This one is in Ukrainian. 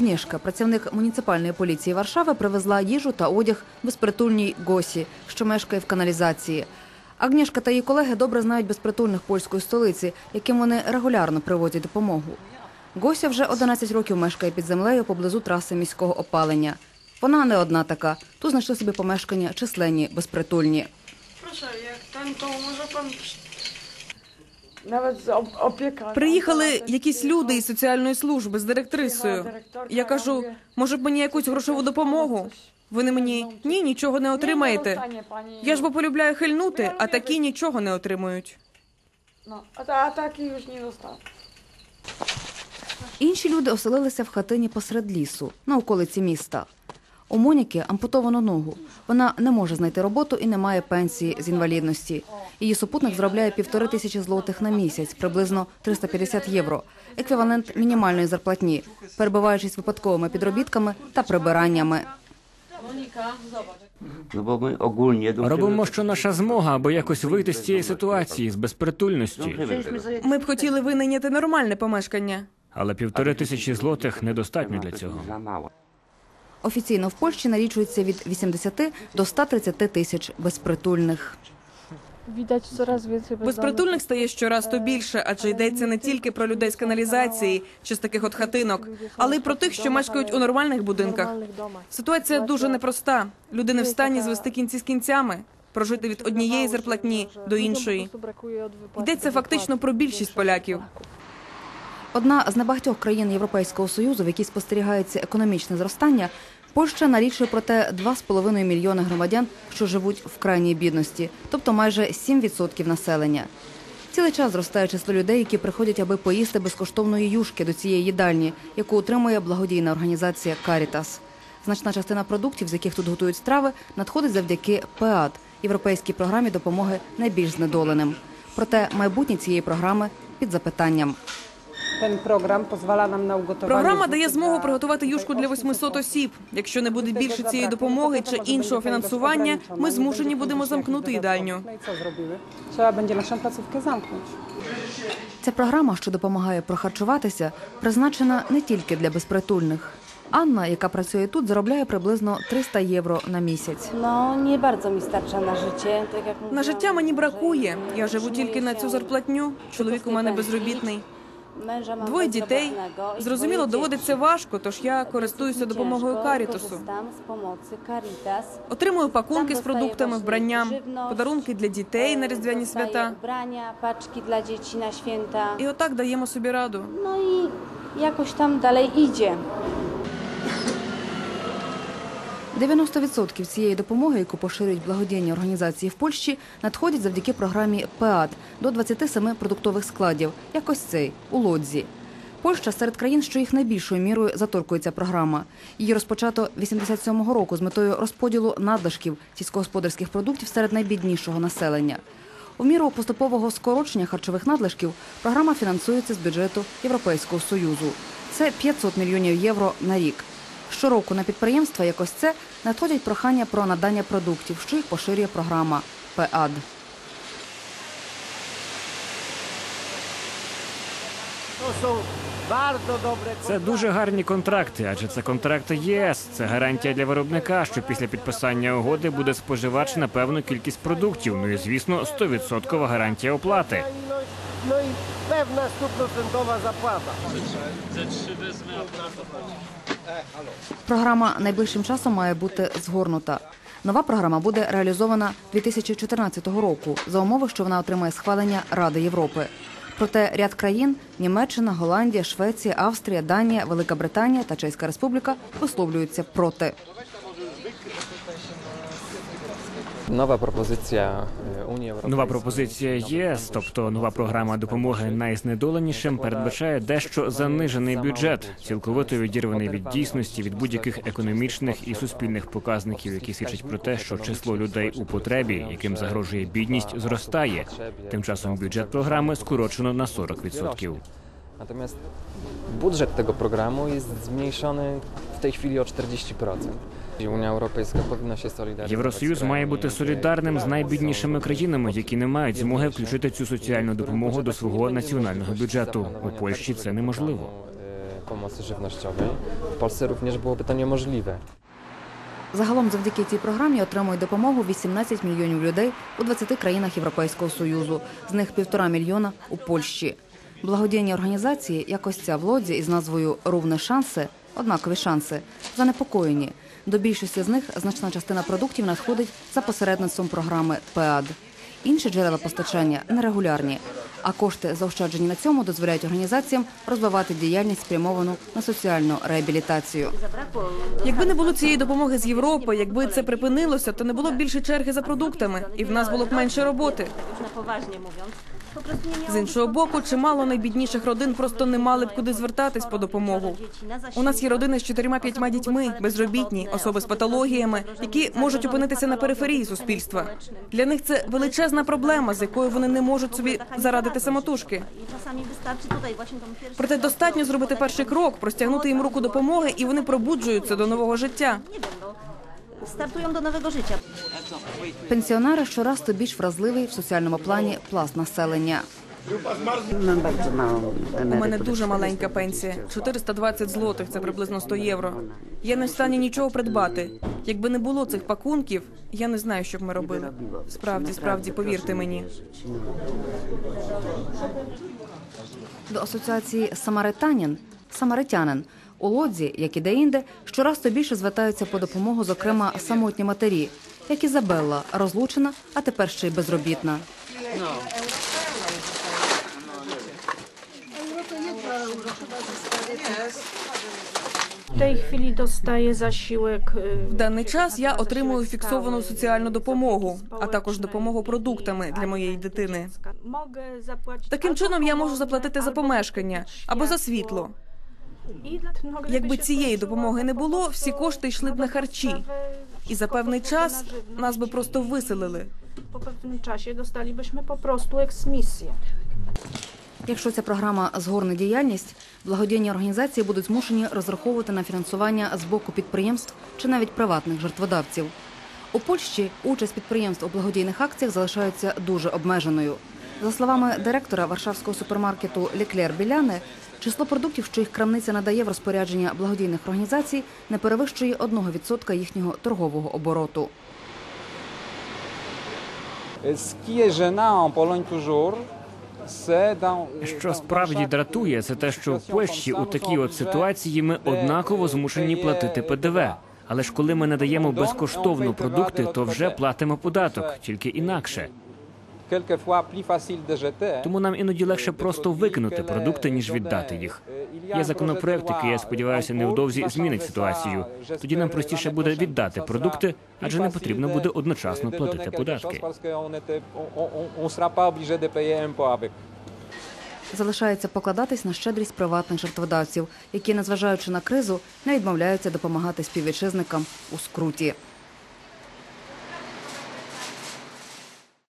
Агнєшка, працівник муніципальної поліції Варшави, привезла їжу та одяг безпритульній Госі, що мешкає в каналізації. Агнєшка та її колеги добре знають безпритульних польської столиці, яким вони регулярно привозять допомогу. Гося вже 11 років мешкає під землею поблизу траси міського опалення. Вона не одна така. Тут знайшли собі помешкання численні безпритульні. Proszę, jak ten, to może pan... Навіть з опіка. Приїхали якісь люди із соціальної служби з директрисою. Я кажу, може б мені якусь грошову допомогу? Вони мені ні, нічого не отримаєте. Я ж бо полюбляю хильнути, а такі нічого не отримують. Ну, а, та- а так і już не достав. Інші люди оселилися в хатині посеред лісу, на околиці міста. У Моніки ампутовано ногу. Вона не може знайти роботу і не має пенсії з інвалідності. Її супутник заробляє півтори тисячі злотих на місяць, приблизно 350 євро, еквівалент мінімальної зарплатні, перебуваючись випадковими підробітками та прибираннями. Робимо, що наша змога, аби якось вийти з цієї ситуації, з безпритульності. Ми б хотіли винайняти нормальне помешкання. Але півтори тисячі злотих недостатньо для цього. Офіційно в Польщі налічується від 80 до 130 тисяч безпритульних. Безпритульних стає щораз то більше, адже йдеться не тільки про людей з каналізації чи з таких от хатинок, але й про тих, що мешкають у нормальних будинках. Ситуація дуже непроста. Люди не в стані звести кінці з кінцями, прожити від однієї зарплатні до іншої. Йдеться фактично про більшість поляків. Одна з небагатьох країн Європейського Союзу, в якій спостерігається економічне зростання, Польща налічує проте 2,5 мільйони громадян, що живуть в крайній бідності, тобто майже 7% населення. Цілий час зростає число людей, які приходять, аби поїсти безкоштовної юшки до цієї їдальні, яку утримує благодійна організація Карітас. Значна частина продуктів, з яких тут готують страви, надходить завдяки ПЕАД – європейській програмі допомоги найбільш знедоленим. Проте майбутнє цієї програми під запитанням. Ten program pozwala nam na ugotowanie. Програма дає змогу приготувати юшку для osób 800 осіб. Якщо не буде більше цієї допомоги чи іншого фінансування, ми змушені будемо замкнути їдальню. No i co zrobimy? Trzeba będzie naszą placówkę zamknąć. Ця програма, що допомагає прохарчуватися, призначена не тільки для безпритульних. Анна, яка працює тут, заробляє приблизно 300 євро на місяць. No nie bardzo mi starcza na życie, tak jak На життя мені бракує. Я живу тільки на цю зарплатню. Чоловік у мене безробітний. Двоє дітей. Зрозуміло, доводиться важко, тож я користуюся допомогою z. Отримую пакунки з продуктами, вбранням, подарунки для дітей на різдвяні свята. І отак даємо собі раду. Ну і якось там далі idzie. 90% цієї допомоги, яку поширюють благодійні організації в Польщі, надходять завдяки програмі ПЕАД до 27 продуктових складів, як ось цей у Лодзі. Польща серед країн, що їх найбільшою мірою заторкується програма. Її розпочато 87-го року з метою розподілу надлишків сільськогосподарських продуктів серед найбіднішого населення. У міру поступового скорочення харчових надлишків програма фінансується з бюджету Європейського союзу. Це 500 мільйонів євро на рік. Щороку на підприємства, як ось це, надходять прохання про надання продуктів, що їх поширює програма ПЕАД. Це дуже гарні контракти, адже це контракти ЄС. Це гарантія для виробника, що після підписання угоди буде споживач на певну кількість продуктів. Ну і звісно, 100% гарантія оплати. I pewna stuprocentowa zapłata. Програма найближчим часом має бути згорнута. Нова програма буде реалізована 2014 року за умови, що вона отримає схвалення Ради Європи. Проте ряд країн Німеччина, Голландія, Швеція, Австрія, Данія, Велика Британія та Чеська Республіка висловлюються проти. Nowa propozycja e, Unii Нова пропозиція ЄС, тобто нова програма допомоги найзнедоленішим, передбачає дещо занижений бюджет, цілковито відірваний від дійсності, від будь-яких економічних і суспільних показників, які свідчать про те, що число людей у потребі, яким загрожує бідність, зростає. Тим часом бюджет програми скорочено на 40%. Natomiast budżet tego programu jest zmniejszony w tej chwili o 40%. Europejska powinna się solidaryzować. Євросоюз має бути солідарним з найбіднішими країнами, які не мають змоги включити цю соціальну допомогу до свого національного бюджету. У Польщі це неможливо. pomocy żywnościowej, w Polsce również byłoby to niemożliwe. Загалом завдяки цій програмі отримують допомогу 18 мільйонів людей у 20 країнах Європейського Союзу, з них півтора мільйона у Польщі. Благодійні організації, як ось ця в Лодзі із назвою Ровне шанси, однакові шанси, занепокоєні. До більшості з них значна частина продуктів надходить за посередництвом програми ПЕАД. Інші джерела постачання нерегулярні, а кошти, заощаджені на цьому, дозволяють організаціям розвивати діяльність спрямовану на соціальну реабілітацію. Якби не було цієї допомоги з Європи, якби це припинилося, то не було б більше черги за продуктами, і в нас було б менше роботи. З іншого боку, чимало найбідніших родин просто не мали б куди звертатись по допомогу. У нас є родини з чотирма-п'ятьма дітьми, безробітні, особи з патологіями, які можуть опинитися на периферії суспільства. Для них це величезна проблема, з якою вони не можуть собі зарадити самотужки. Проте достатньо зробити перший крок, простягнути їм руку допомоги, і вони пробуджуються до нового життя. Startują do nowego życia. Пенсіонери щораз то більш вразливий в соціальному плані пласт населення. У мене дуже маленька пенсія 420 злотих, це приблизно 100 євро. Я не в стані нічого придбати. Якби не було цих пакунків, я не знаю, що б ми робили. Справді, справді, повірте мені. До асоціації Самаританін Самаритянин у Лодзі, як і де-інде, щораз то більше звертаються по допомогу, зокрема, самотні матері, як Ізабелла, розлучена, а тепер ще й безробітна. W tej chwili dostaję zasiłek. В даний час я отримую фіксовану соціальну допомогу, а також допомогу продуктами для моєї дитини. Таким чином я можу заплатити за помешкання або за світло. Якби цієї допомоги не було, всі кошти йшли б на харчі. І за певний час нас би просто виселили. po pewnym czasie dostalibyśmy po prostu eksmisję. Якщо ця програма згорне діяльність, благодійні організації будуть змушені розраховувати на фінансування з боку підприємств чи навіть приватних жертводавців. У Польщі участь підприємств у благодійних акціях залишається дуже обмеженою. За словами директора варшавського супермаркету Ліклер Біляни, число продуктів, що їх крамниця надає в розпорядження благодійних організацій, не перевищує 1% їхнього торгового обороту. Що справді дратує, це те, що в Польщі у такій от ситуації ми однаково змушені платити ПДВ. Але ж коли ми надаємо безкоштовно продукти, то вже платимо податок, тільки інакше. Тому нам іноді легше просто викинути продукти, ніж віддати їх. Є законопроект, який я сподіваюся невдовзі змінить ситуацію. Тоді нам простіше буде віддати продукти, адже не потрібно буде одночасно платити податки. Залишається покладатись на щедрість приватних жертводавців, які, незважаючи на кризу, не відмовляються допомагати співвітчизникам у скруті.